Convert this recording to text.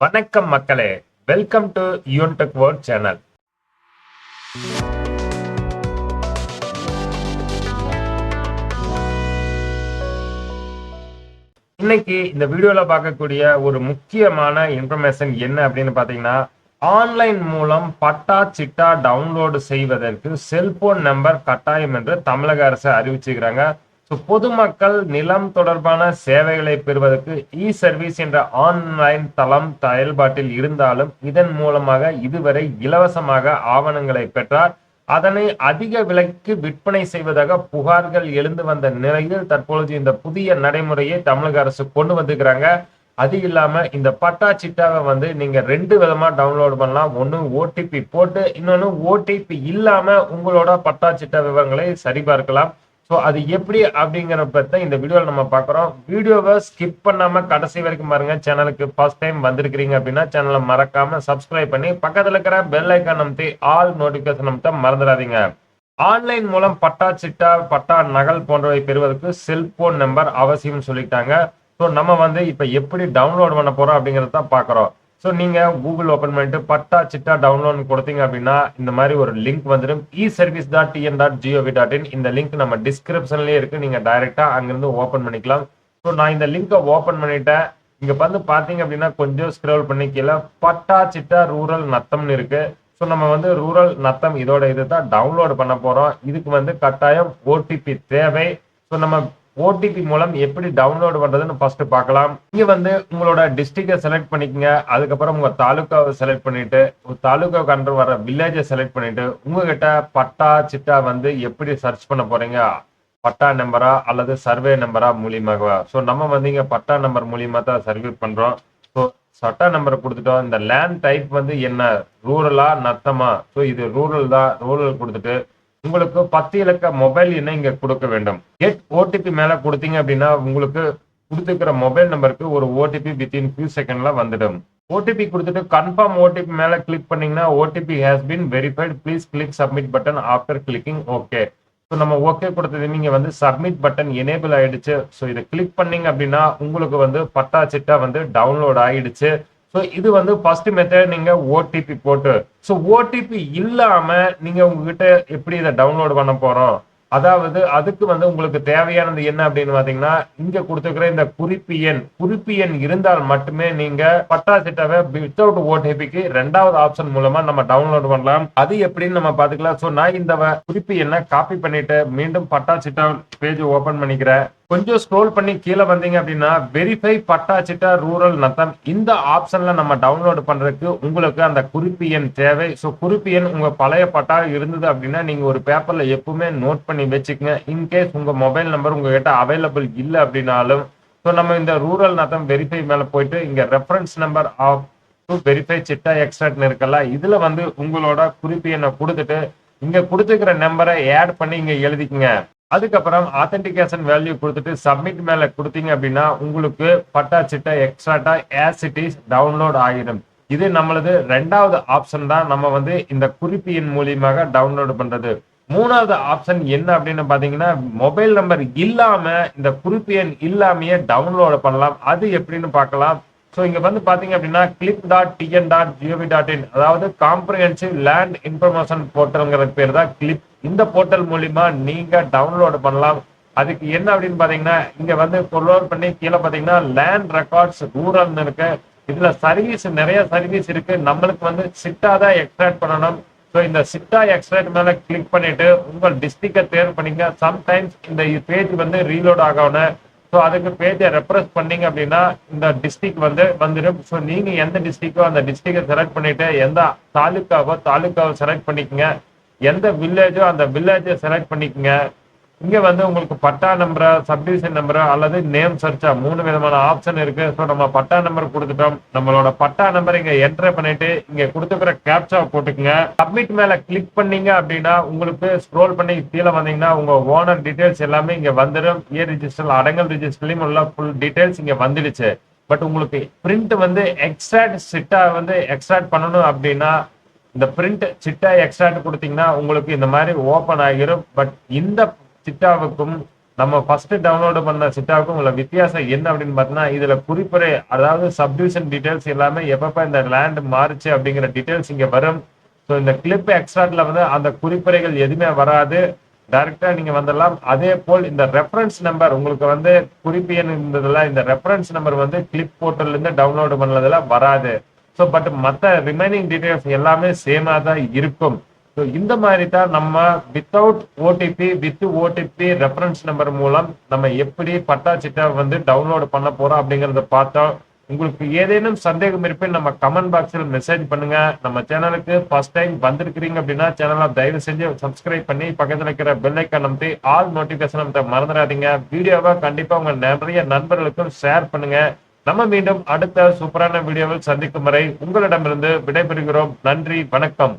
வணக்கம் மக்களே. Welcome to Yuntech world channel இன்னைக்கு இந்த வீடியோல பார்க்கக்கூடிய ஒரு முக்கியமான இன்ஃபர்மேஷன் என்ன அப்படின்னு பாத்தீங்கன்னா ஆன்லைன் மூலம் பட்டா சிட்டா டவுன்லோடு செய்வதற்கு செல்போன் நம்பர் கட்டாயம் என்று தமிழக அரசு அறிவிச்சுக்கிறாங்க ஸோ பொதுமக்கள் நிலம் தொடர்பான சேவைகளை பெறுவதற்கு இ சர்வீஸ் என்ற ஆன்லைன் தளம் செயல்பாட்டில் இருந்தாலும் இதன் மூலமாக இதுவரை இலவசமாக ஆவணங்களை பெற்றார். அதனை அதிக விலைக்கு விற்பனை செய்வதாக புகார்கள் எழுந்து வந்த நிலையில் தற்பொழுது இந்த புதிய நடைமுறையை தமிழக அரசு கொண்டு வந்துக்கிறாங்க அது இல்லாம இந்த பட்டா சிட்டாவை வந்து நீங்க ரெண்டு விதமா டவுன்லோட் பண்ணலாம். ஒன்னு ஓடிபி போட்டு இன்னொன்னு ஓடிபி இல்லாம உங்களோட பட்டா சிட்டா விவரங்களை சரிபார்க்கலாம். ஸோ அது எப்படி அப்படிங்கிறப்ப தான் இந்த வீடியோவில் நம்ம பார்க்குறோம். வீடியோவை ஸ்கிப் பண்ணாமல் கடைசி வரைக்கும் பாருங்கள் சேனலுக்கு ஃபர்ஸ்ட் டைம் வந்திருக்கிறீங்க அப்படின்னா சேனலை மறக்காமல் சப்ஸ்கிரைப் பண்ணி பக்கத்தில் இருக்கிற பெல் ஐக்கான் அமைத்து ஆல் நோட்டிஃபிகேஷன் அமைத்த மறந்துடாதீங்க. ஆன்லைன் மூலம் பட்டா சிட்டா பட்டா நகல் போன்றவை பெறுவதற்கு செல்போன் நம்பர் அவசியம்னு சொல்லிட்டாங்க. ஸோ நம்ம வந்து இப்போ எப்படி டவுன்லோட் பண்ண போகிறோம் அப்படிங்கிறத தான் பார்க்குறோம். ஸோ நீங்கள் கூகுள் ஓப்பன் பண்ணிட்டு பட்டா சிட்டா டவுன்லோட் கொடுத்தீங்க அப்படின்னா இந்த மாதிரி ஒரு லிங்க் வந்துடும் e service dot TN dot GOV dot in இந்த லிங்க் நம்ம டிஸ்கிரிப்ஷன்லேயே இருக்கு. நீங்கள் டைரெக்டாக அங்கேருந்து ஓப்பன் பண்ணிக்கலாம். ஸோ நான் இந்த லிங்கை ஓப்பன் பண்ணிட்டேன். இங்கே வந்து பார்த்தீங்க அப்படின்னா கொஞ்சம் ஸ்க்ரோல் பண்ணி கீழே பட்டா சிட்டா ரூரல் நத்தம்னு இருக்குது ஸோ நம்ம வந்து ரூரல் நத்தம் இதோட இது தான் டவுன்லோட் பண்ண போகிறோம் இதுக்கு வந்து கட்டாயம் ஓடிபி தேவை. ஸோ நம்ம ஓடிபி மூலம் எப்படி டவுன்லோட் பண்றதுன்னு ஃபர்ஸ்ட் பார்க்கலாம். இங்க வந்து உங்களோட டிஸ்ட்ரிக்டை செலக்ட் பண்ணிக்கங்க. அதுக்கப்புறம் உங்க தாலுக்காவை செலக்ட் பண்ணிட்டு தாலுக்கா கண்டு வர வில்லேஜை செலக்ட் பண்ணிட்டு உங்ககிட்ட பட்டா சிட்டா வந்து எப்படி சர்ச் பண்ண போறீங்க? பட்டா நம்பரா அல்லது சர்வே நம்பரா மூலியமாகவா? ஸோ நம்ம வந்து இங்க பட்டா நம்பர் மூலியமா தான் சர்வே பண்றோம். ஸோ சட்டா நம்பர் கொடுத்துட்டோம். இந்த லேண்ட் டைப் வந்து என்ன? ரூரலா நத்தமா? ஸோ இது ரூரல் தான். ரூரல் கொடுத்துட்டு உங்களுக்கு பத்து இலக்க மொபைல் எண்ணை இங்க கொடுக்க வேண்டும்? கெட் ஓடிபி மேல கொடுத்தீங்க அப்படின்னா உங்களுக்கு கொடுத்துக்கிற மொபைல் நம்பருக்கு ஒரு ஓடிபி வித்தின் ஃபியூ செகண்ட்ல வந்துடும். ஓடிபி கொடுத்துட்டு கன்ஃபார்ம் ஓடிபி மேல கிளிக் பண்ணீங்கன்னா OTP has been verified please click submit button after clicking okay so நம்ம ஓகே கொடுத்தது நீங்க வந்து சப்மிட் பட்டன் எனேபிள் ஆயிடுச்சு. ஸோ இதை கிளிக் பண்ணீங்க அப்படின்னா உங்களுக்கு வந்து பட்டா சிட்டா வந்து டவுன்லோட் ஆயிடுச்சு. ஸோ இது வந்து ஃபர்ஸ்ட் மெத்தட் நீங்க ஓடிபி போட்டு. ஸோ ஓடிபி இல்லாம நீங்க உங்ககிட்ட எப்படி இதை டவுன்லோட் பண்ண போறோம்? அதாவது அதுக்கு வந்து உங்களுக்கு தேவையானது என்ன அப்படின்னு பாத்தீங்கன்னா இங்க கொடுத்துருக்குற இந்த குறிப்பு எண். குறிப்பு எண் இருந்தால் மட்டுமே நீங்க பட்டா சிட்டாவை வித்தவுட் ஓடிபிக்கு ரெண்டாவது ஆப்ஷன் மூலமா நம்ம டவுன்லோட் பண்ணலாம். அது எப்படின்னு நம்ம பாத்துக்கலாம். ஸோ நான் இந்த குறிப்பு எண்ணை காப்பி பண்ணிட்டு மீண்டும் பட்டா சிட்டா பேஜ் ஓபன் பண்ணிக்கிறேன். கொஞ்சம் ஸ்க்ரோல் பண்ணி கீழே வந்தீங்க அப்படின்னா வெரிஃபை பட்டா சிட்டா ரூரல் நத்தம் இந்த ஆப்ஷன்ல நம்ம டவுன்லோடு பண்றதுக்கு உங்களுக்கு அந்த குறிப்பு எண் தேவை. ஸோ குறிப்பு எண் உங்க பழைய பட்டா இருந்தது அப்படின்னா நீங்க ஒரு பேப்பர்ல எப்பவுமே நோட் பண்ணி வச்சுக்கங்க. இன்கேஸ் உங்க மொபைல் நம்பர் உங்ககிட்ட அவைலபிள் இல்லை அப்படின்னாலும் ஸோ நம்ம இந்த ரூரல் நத்தம் வெரிஃபை மேல போயிட்டு இங்க reference number of to verify chitta எக்ஸ்ட்ராக்ட்னு இருக்கல இதுல வந்து உங்களோட குறிப்பு எண்ணை கொடுத்துட்டு இங்க கொடுத்துக்கிற நம்பரை ஆட் பண்ணி இங்க எழுதிக்கங்க. அதுக்கப்புறம் ஆத்தென்டிகேஷன் வேல்யூ கொடுத்துட்டு சப்மிட் மேலே கொடுத்தீங்க அப்படின்னா உங்களுக்கு patta chitta எக்ஸ்ட்ராட்டா as is download ஆகிடும் இது நம்மளது ரெண்டாவது ஆப்ஷன் தான் நம்ம வந்து இந்த குறிப்பியின் மூலியமாக டவுன்லோடு பண்ணுறது மூணாவது ஆப்ஷன் என்ன அப்படின்னு பார்த்தீங்கன்னா மொபைல் நம்பர் இல்லாமல் இந்த குறிப்பு எண் டவுன்லோடு பண்ணலாம். அது எப்படின்னு பார்க்கலாம். ஸோ இங்கே வந்து பார்த்தீங்க அப்படின்னா CLIP dot TN dot GOV dot in அதாவது காம்ப்ரிஹென்சிவ் லேண்ட் இன்ஃபர்மேஷன் போர்ட்டல்ங்கிற பேர் தான் கிளிப் இந்த போர்ட்டல் மூலிமா நீங்கள் டவுன்லோடு பண்ணலாம். அதுக்கு என்ன அப்படின்னு பார்த்தீங்கன்னா இங்கே வந்து டவுன்லோட் பண்ணி கீழே பார்த்தீங்கன்னா லேண்ட் ரெக்கார்ட்ஸ் ரூரல்னு இருக்கு. இதில் சர்வீஸ் நிறைய சர்வீஸ் இருக்கு. நம்மளுக்கு வந்து சிட்டா தான் எக்ஸ்ட்ராக்ட் பண்ணணும். ஸோ இந்த சிட்டா எக்ஸ்ட்ராக்ட் மேலே கிளிக் பண்ணிட்டு உங்கள் டிஸ்ட்ரிக்டை தேர்வு பண்ணிங்க சம்டைம்ஸ் இந்த பேஜ் வந்து ரீலோட் ஆகணும் ஸோ அதுக்கு பேஜை ரெப்ரஸ் பண்ணீங்க அப்படின்னா இந்த டிஸ்ட்ரிக் வந்து வந்துடும் ஸோ நீங்க எந்த டிஸ்ட்ரிக்கோ அந்த டிஸ்ட்ரிக்டை செலக்ட் பண்ணிட்டு எந்த தாலுக்காவோ தாலுக்காவை செலக்ட் பண்ணிக்கங்க. எந்த வில்லேஜோ அந்த வில்லேஜை செலக்ட் பண்ணிக்கோங்க. இங்க வந்து உங்களுக்கு பட்டா நம்பர் சப்டிவிஷன் நம்பர் அல்லது நேம் சர்ச்சா மூணு விதமான ஆப்ஷன் இருக்கு. ஸோ நம்ம பட்டா நம்பர் கொடுத்துட்டோம். நம்மளோட பட்டா நம்பர் இங்க என்டர் பண்ணிட்டு இங்க கொடுத்துக்கிற கேப்சா போட்டுக்கங்க. சப்மிட் மேல கிளிக் பண்ணீங்க அப்படின்னா உங்களுக்கு ஸ்க்ரோல் பண்ணி கீழே வந்தீங்கன்னா உங்க ஓனர் டீடைல்ஸ் எல்லாமே இங்க வந்துடும். ஏ ரிஜிஸ்டர் அடங்கல் ரிஜிஸ்டர்லயும் உள்ள ஃபுல் டீடைல்ஸ் இங்க வந்துடுச்சு. பட் உங்களுக்கு பிரிண்ட் வந்து எக்ஸ்ட்ராக்ட் சிட்டா வந்து எக்ஸ்ட்ராக்ட் பண்ணணும் அப்படின்னா இந்த பிரிண்ட் சிட்டா எக்ஸ்ட்ராக்ட் கொடுத்தீங்கன்னா உங்களுக்கு இந்த மாதிரி ஓபன் ஆகிரும். பட் இந்த சிட்டாவுக்கும் நம்ம ஃபர்ஸ்ட் டவுன்லோடு பண்ண சிட்டாவுக்கும் உள்ள வித்தியாசம் என்ன அப்படின்னு பார்த்தீங்கன்னா இதுல குறிப்புரை அதாவது சப்டிவிஷன் டீடைல்ஸ் எல்லாமே எப்பப்ப இந்த லேண்ட் மாறுச்சு அப்படிங்கிற டீடைல்ஸ் இங்க வரும். ஸோ இந்த கிளிப் எக்ஸ்ட்ராட்ல வந்து அந்த குறிப்புரைகள் எதுவுமே வராது. டைரக்டா நீங்க வந்துடலாம். அதே போல் இந்த ரெஃபரன்ஸ் நம்பர் உங்களுக்கு வந்து குறிப்பு எண் இருந்ததுல இந்த ரெஃபரன்ஸ் நம்பர் வந்து கிளிப் போர்ட்டல்ல இருந்து டவுன்லோடு பண்ணதுல வராது. ஸோ பட் மற்ற ரிமைனிங் டீடைல்ஸ் எல்லாமே சேமாக தான் இருக்கும். ஸோ இந்த மாதிரி தான் நம்ம without OTP with OTP reference number மூலம் நம்ம எப்படி பட்டா சிட்டா வந்து டவுன்லோடு பண்ண போகிறோம் அப்படிங்கிறத பார்த்தோம் உங்களுக்கு ஏதேனும் சந்தேகம் இருப்பின் நம்ம கமெண்ட் பாக்ஸில் மெசேஜ் பண்ணுங்க. நம்ம சேனலுக்கு ஃபர்ஸ்ட் டைம் வந்திருக்கிறீங்க அப்படின்னா சேனலை தயவு செஞ்சு சப்ஸ்கிரைப் பண்ணி பக்கத்தில் இருக்கிற பெல் ஐக்கான் அமைத்து ஆல் நோட்டிஃபிகேஷன் நம்ம மறந்துடாதீங்க. வீடியோவை கண்டிப்பாக உங்கள் நிறைய நண்பர்களுக்கும் ஷேர் பண்ணுங்க. நம்ம மீண்டும் அடுத்த சூப்பரான வீடியோவில் சந்திக்கும் வரை உங்களிடமிருந்து விடைபெறுகிறோம். நன்றி வணக்கம்.